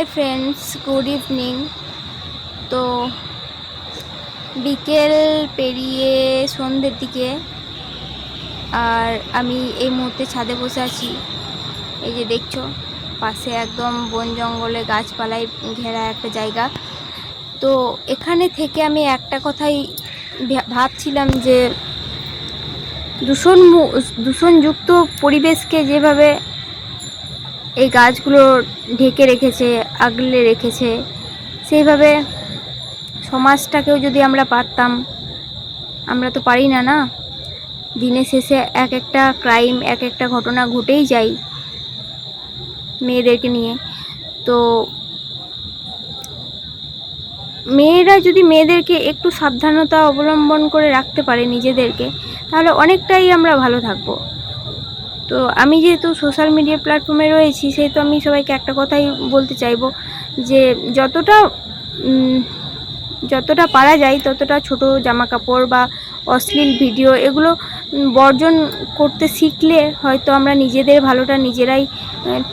Hi friends good evening তো বিকেল পেরিয়ে সন্ধ্যের দিকে আর আমি এই মুহূর্তে ছাদে বসে আছি। এই যে দেখছ, পাশে একদম বন জঙ্গলে গাছপালায় ঘেরা একটা জায়গা। তো এখানে থেকে আমি একটা কথাই ভাবছিলাম যে দূষণ দূষণযুক্ত পরিবেশকে যেভাবে এই গাছগুলো ঢেকে রেখেছে, আগলে রেখেছে। সেইভাবে সমাজটাকেও যদি আমরা পারতাম, আমরা তো পারি না না? দিনের শেষে এক একটা ক্রাইম, এক একটা ঘটনা ঘটেই যায় মেয়েদেরকে নিয়ে। তো মেয়েরা যদি মেয়েদেরকে একটু সাবধানতা অবলম্বন করে রাখতে পারে নিজেদেরকে, তাহলে অনেকটাই আমরা ভালো থাকব। তো আমি যেহেতু সোশ্যাল মিডিয়া প্ল্যাটফর্মে রয়েছি, সেহেতু আমি সবাইকে একটা কথাই বলতে চাইব যে যতটা যতটা পারা যায়, ততটা ছোট জামা কাপড় বা অশ্লীল ভিডিও এগুলো বর্জন করতে শিখলে হয়তো আমরা নিজেদের ভালোটা নিজেরাই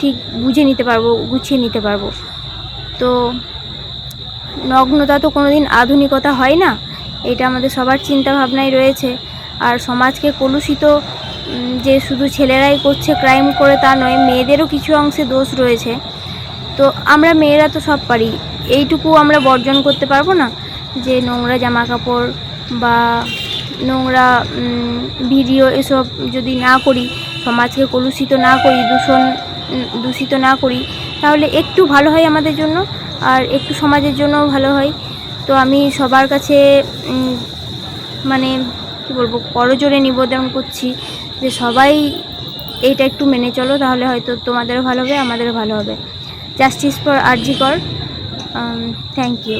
ঠিক বুঝে নিতে পারব, গুছিয়ে নিতে পারব। তো নগ্নতা তো কোনোদিন আধুনিকতা হয় না, এটা আমাদের সবার চিন্তা ভাবনায় রয়েছে। আর সমাজকে কলুষিত যে শুধু ছেলেরাই করছে ক্রাইম করে তা নয়, মেয়েদেরও কিছু অংশে দোষ রয়েছে। তো আমরা মেয়েরা তো সব পারি। এইটুকু আমরা বর্জন করতে পারব না? যে নোংরা জামা কাপড় বা নোংরা ভিডিও এসব যদি না করি, সমাজকে কলুষিত না করি, দূষণ দূষিত না করি, তাহলে একটু ভালো হয় আমাদের জন্য, আর একটু সমাজের জন্যও ভালো হয়। তো আমি সবার কাছে মানে কী বলব করজোরে নিবেদন করছি যে সবাই এইটা একটু মেনে চলো, তাহলে হয়তো তোমাদেরও ভালো হবে, আমাদেরও ভালো হবে। জাস্টিস ফর আরজি কর থ্যাংক ইউ